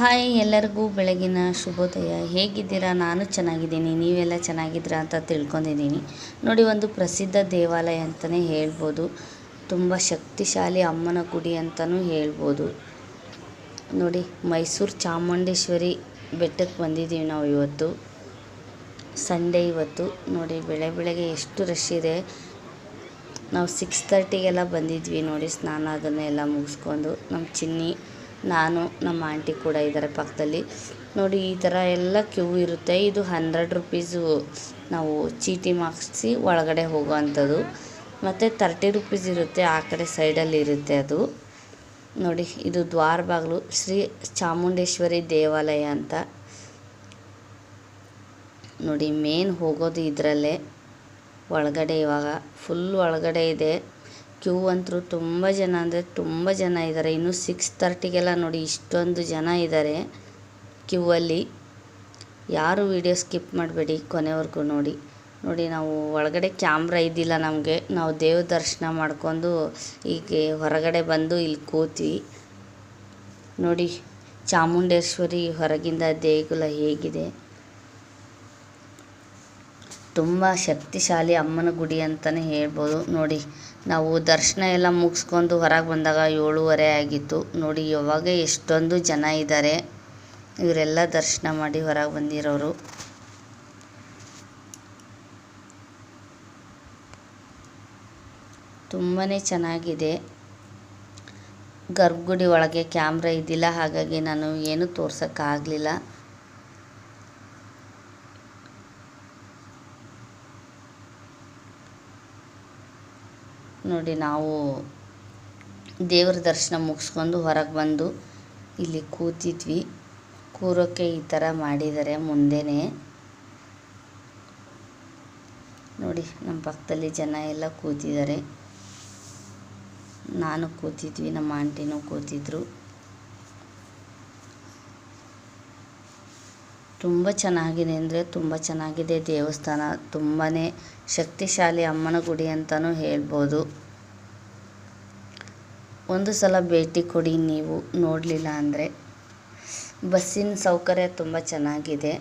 Hi ಎಲ್ಲರಿಗೂ ಬೆಳಗಿನ ಶುಭೋದಯ. ಹೇಗಿದ್ದೀರಾ? ನಾನು ಚೆನ್ನಾಗಿದ್ದೀನಿ. ನೀವೆಲ್ಲ ಚೆನ್ನಾಗಿದ್ದೀರಾ ಅಂತ ತಿಳ್ಕೊಂಡಿದ್ದೀನಿ. ನೋಡಿ, ಒಂದು ಪ್ರಸಿದ್ಧ ದೇವಾಲಯ ಅಂತಲೇ ಹೇಳ್ಬೋದು. ತುಂಬ ಶಕ್ತಿಶಾಲಿ ಅಮ್ಮನ ಗುಡಿ ಅಂತಲೂ ಹೇಳ್ಬೋದು. ನೋಡಿ, ಮೈಸೂರು ಚಾಮುಂಡೇಶ್ವರಿ ಬೆಟ್ಟಕ್ಕೆ ಬಂದಿದ್ದೀವಿ ನಾವು ಇವತ್ತು. ಸಂಡೇ ಇವತ್ತು. ನೋಡಿ, ಬೆಳೆ ಬೆಳಗ್ಗೆ ಎಷ್ಟು ರಶ್ ಇದೆ. ನಾವು ಸಿಕ್ಸ್ ತರ್ಟಿಗೆಲ್ಲ ಬಂದಿದ್ವಿ ನೋಡಿ, ಸ್ನಾನ ಅದನ್ನೆಲ್ಲ ಮುಗಿಸ್ಕೊಂಡು. ನಮ್ಮ ಚಿನ್ನಿ ನಾನು ನಮ್ಮ ಆಂಟಿ ಕೂಡ ಇದ್ದಾರೆ ಪಕ್ಕದಲ್ಲಿ. ನೋಡಿ, ಈ ಥರ ಎಲ್ಲ ಕ್ಯೂ ಇರುತ್ತೆ. ಇದು ಹಂಡ್ರೆಡ್ ರುಪೀಸು ನಾವು ಚೀಟಿ ಮಾಡಿಸಿ ಒಳಗಡೆ ಹೋಗುವಂಥದ್ದು. ಮತ್ತು ತರ್ಟಿ ರುಪೀಸ್ ಇರುತ್ತೆ, ಆ ಕಡೆ ಸೈಡಲ್ಲಿ ಇರುತ್ತೆ ಅದು. ನೋಡಿ, ಇದು ದ್ವಾರ ಬಾಗಿಲು, ಶ್ರೀ ಚಾಮುಂಡೇಶ್ವರಿ ದೇವಾಲಯ ಅಂತ. ನೋಡಿ, ಮೇನ್ ಹೋಗೋದು ಇದರಲ್ಲೇ. ಒಳಗಡೆ ಇವಾಗ ಫುಲ್ ಒಳಗಡೆ ಇದೆ. ಕ್ಯೂ ಅಂತೂ ತುಂಬ ಜನ, ಅಂದರೆ ತುಂಬ ಜನ ಇದ್ದಾರೆ. ಇನ್ನು ಸಿಕ್ಸ್ ತರ್ಟಿಗೆಲ್ಲ ನೋಡಿ ಇಷ್ಟೊಂದು ಜನ ಇದ್ದಾರೆ ಕ್ಯೂ ಅಲ್ಲಿ ಯಾರು ವಿಡಿಯೋ ಸ್ಕಿಪ್ ಮಾಡಬೇಡಿ ಕೊನೆವರೆಗೂ ನೋಡಿ. ನೋಡಿ, ನಾವು ಒಳಗಡೆ ಕ್ಯಾಮ್ರಾ ಇದ್ದಿಲ್ಲ ನಮಗೆ. ನಾವು ದೇವ್ರ ದರ್ಶನ ಮಾಡ್ಕೊಂಡು ಹೀಗೆ ಹೊರಗಡೆ ಬಂದು ಇಲ್ಲಿ ಕೂತ್ವಿ. ನೋಡಿ, ಚಾಮುಂಡೇಶ್ವರಿ ಹೊರಗಿಂದ ದೇಗುಲ ಹೇಗಿದೆ. ತುಂಬ ಶಕ್ತಿಶಾಲಿ ಅಮ್ಮನ ಗುಡಿ ಅಂತಲೇ ಹೇಳ್ಬೋದು. ನೋಡಿ ನಾವು ದರ್ಶನ ಎಲ್ಲ ಮುಗಿಸ್ಕೊಂಡು ಹೊರಗೆ ಬಂದಾಗ ಏಳುವರೆ ಆಗಿತ್ತು. ನೋಡಿ ಯಾವಾಗ ಎಷ್ಟೊಂದು ಜನ ಇದ್ದಾರೆ ಇವರೆಲ್ಲ ದರ್ಶನ ಮಾಡಿ ಹೊರಗೆ ಬಂದಿರೋರು. ತುಂಬಾ ಚೆನ್ನಾಗಿದೆ. ಗರ್ಭಗುಡಿ ಒಳಗೆ ಕ್ಯಾಮ್ರ ಇದ್ದಿಲ್ಲ, ಹಾಗಾಗಿ ನಾನು ಏನು ತೋರ್ಸೋಕ್ಕಾಗಲಿಲ್ಲ. ನೋಡಿ ನಾವು ದೇವ್ರ ದರ್ಶನ ಮುಗಿಸ್ಕೊಂಡು ಹೊರಗೆ ಬಂದು ಇಲ್ಲಿ ಕೂತಿದ್ವಿ. ಕೂರೋಕ್ಕೆ ಈ ಥರ ಮಾಡಿದ್ದಾರೆ ಮುಂದೆನೇ. ನೋಡಿ, ನಮ್ಮ ಪಕ್ಕದಲ್ಲಿ ಜನ ಎಲ್ಲ ಕೂತಿದ್ದಾರೆ. ನಾನು ಕೂತಿದ್ವಿ, ನಮ್ಮ ಆಂಟಿನೂ ಕೂತಿದ್ರು. ತುಂಬ ಚೆನ್ನಾಗಿದೆ ಅಂದರೆ ತುಂಬ ಚೆನ್ನಾಗಿದೆ ದೇವಸ್ಥಾನ. ತುಂಬಾ ಶಕ್ತಿಶಾಲಿ ಅಮ್ಮನ ಗುಡಿ ಅಂತಲೂ ಹೇಳ್ಬೋದು. ಒಂದು ಸಲ ಭೇಟಿ ಕೊಡಿ ನೀವು ನೋಡಲಿಲ್ಲ ಅಂದರೆ. ಬಸ್ಸಿನ ಸೌಕರ್ಯ ತುಂಬ ಚೆನ್ನಾಗಿದೆ.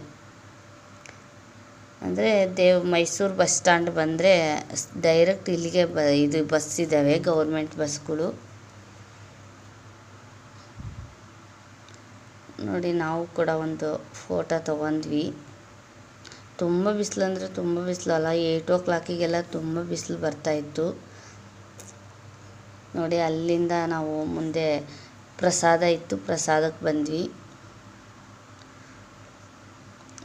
ಅಂದರೆ ದೇವ್ ಮೈಸೂರು ಬಸ್ ಸ್ಟ್ಯಾಂಡ್ ಬಂದರೆ ಡೈರೆಕ್ಟ್ ಇಲ್ಲಿಗೆ ಬ ಇದು ಬಸ್ ಇದ್ದಾವೆ ಗೌರ್ಮೆಂಟ್ ಬಸ್ಗಳು ನೋಡಿ ನಾವು ಕೂಡ ಒಂದು ಫೋಟೋ ತೊಗೊಂಡ್ವಿ. ತುಂಬ ಬಿಸಿಲು ಅಂದರೆ ತುಂಬ ಬಿಸಿಲು ಅಲ್ಲ ಏಯ್ಟ್ ಓ ಕ್ಲಾಕಿಗೆಲ್ಲ ತುಂಬ ಬಿಸಿಲು ಬರ್ತಾಯಿತ್ತು ನೋಡಿ ಅಲ್ಲಿಂದ ನಾವು ಮುಂದೆ ಪ್ರಸಾದ ಇತ್ತು, ಪ್ರಸಾದಕ್ಕೆ ಬಂದ್ವಿ.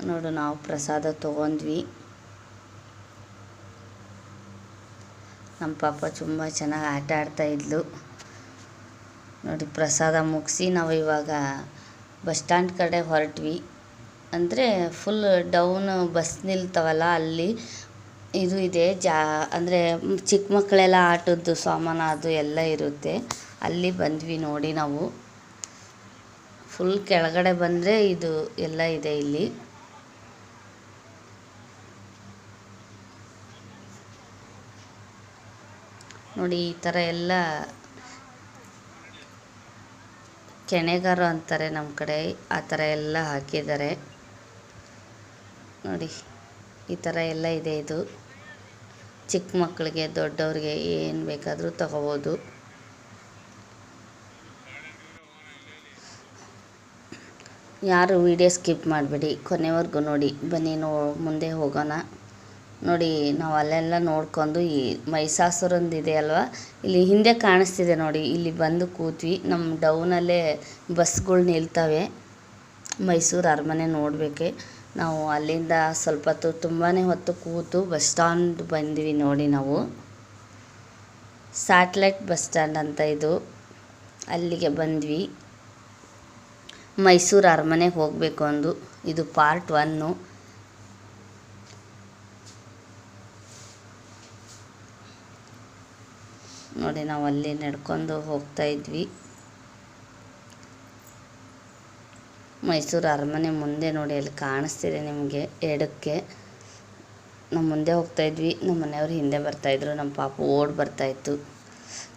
ನೋಡು ನಾವು ಪ್ರಸಾದ ತೊಗೊಂಡ್ವಿ. ನಮ್ಮ ಪಾಪ ತುಂಬ ಚೆನ್ನಾಗಿ ಆಟ ಆಡ್ತಾಯಿದ್ಲು ನೋಡಿ ಪ್ರಸಾದ ಮುಗಿಸಿ ನಾವು ಇವಾಗ ಬಸ್ ಸ್ಟ್ಯಾಂಡ್ ಕಡೆ ಹೊರಟ್ವಿ. ಅಂದರೆ ಫುಲ್ ಡೌನ್ ಬಸ್ ನಿಲ್ತವಲ್ಲ ಅಲ್ಲಿ. ಇದು ಇದೆ, ಜಾ, ಅಂದರೆ ಚಿಕ್ಕ ಮಕ್ಕಳೆಲ್ಲ ಆಟದ್ದು ಸಾಮಾನು ಅದು ಎಲ್ಲ ಇರುತ್ತೆ. ಅಲ್ಲಿ ಬಂದ್ವಿ ನೋಡಿ ನಾವು. ಫುಲ್ ಕೆಳಗಡೆ ಬಂದರೆ ಇದು ಎಲ್ಲ ಇದೆ ಇಲ್ಲಿ. ನೋಡಿ ಈ ಥರ ಎಲ್ಲ ಕೆಣೆಗಾರು ಅಂತಾರೆ ನಮ್ಮ ಕಡೆ, ಆ ಥರ ಎಲ್ಲ ಹಾಕಿದ್ದಾರೆ. ನೋಡಿ, ಈ ಥರ ಎಲ್ಲ ಇದೆ ಇದು. ಚಿಕ್ಕ ಮಕ್ಕಳಿಗೆ, ದೊಡ್ಡವ್ರಿಗೆ ಏನು ಬೇಕಾದರೂ ತಗೋಬೋದು. ಯಾರು ವಿಡಿಯೋ ಸ್ಕಿಪ್ ಮಾಡಬೇಡಿ, ಕೊನೆವರೆಗೂ ನೋಡಿ, ಬನ್ನಿ ಮುಂದೆ ಹೋಗೋಣ. ನೋಡಿ, ನಾವು ಅಲ್ಲೆಲ್ಲ ನೋಡ್ಕೊಂಡು ಈ ಮೈಸಾಸುರಂದು ಇದೆ ಅಲ್ವಾ ಇಲ್ಲಿ ಹಿಂದೆ ಕಾಣಿಸ್ತಿದೆ ನೋಡಿ, ಇಲ್ಲಿ ಬಂದು ಕೂತ್ವಿ. ನಮ್ಮ ಡೌನಲ್ಲೇ ಬಸ್ಗಳು ನಿಲ್ತವೆ. ಮೈಸೂರು ಅರಮನೆ ನೋಡಬೇಕೆ. ನಾವು ಅಲ್ಲಿಂದ ಸ್ವಲ್ಪ ಹೊತ್ತು ತುಂಬಾ ಹೊತ್ತು ಕೂತು ಬಸ್ ಸ್ಟ್ಯಾಂಡ್ ಬಂದ್ವಿ ನೋಡಿ ನಾವು. ಸ್ಯಾಟ್ಲೈಟ್ ಬಸ್ ಸ್ಟ್ಯಾಂಡ್ ಅಂತ ಇದು. ಅಲ್ಲಿಗೆ ಬಂದ್ವಿ. ಮೈಸೂರು ಅರಮನೆಗೆ ಹೋಗಬೇಕು ಅಂದು. ಇದು ಪಾರ್ಟ್ ಒನ್ನು. ನೋಡಿ, ನಾವು ಅಲ್ಲಿ ನಡ್ಕೊಂಡು ಹೋಗ್ತಾ ಇದ್ವಿ. ಮೈಸೂರು ಅರಮನೆ ಮುಂದೆ ನೋಡಿ, ಅಲ್ಲಿ ಕಾಣಿಸ್ತಿದೆ ನಿಮಗೆ ಎಡಕ್ಕೆ. ನಾವು ಮುಂದೆ ಹೋಗ್ತಾ ಇದ್ವಿ. ನಮ್ಮ ಮನೆಯವರು ಹಿಂದೆ ಬರ್ತಾಯಿದ್ರು ನಮ್ಮ ಪಾಪು ಓಡ್ ಬರ್ತಾಯಿತ್ತು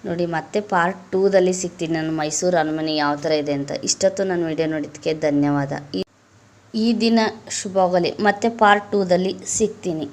ನೋಡಿ, ಮತ್ತೆ ಪಾರ್ಟ್ ಟೂದಲ್ಲಿ ಸಿಗ್ತೀನಿ ನಾನು. ಮೈಸೂರು ಅರಮನೆ ಯಾವ ಥರ ಇದೆ ಅಂತ. ಇಷ್ಟೊತ್ತು ನಾನು ವಿಡಿಯೋ ನೋಡಿದ್ದಕ್ಕೆ ಧನ್ಯವಾದ. ಈ ದಿನ ಶುಭವಾಗಲಿ. ಮತ್ತೆ ಪಾರ್ಟ್ ಟೂದಲ್ಲಿ ಸಿಗ್ತೀನಿ.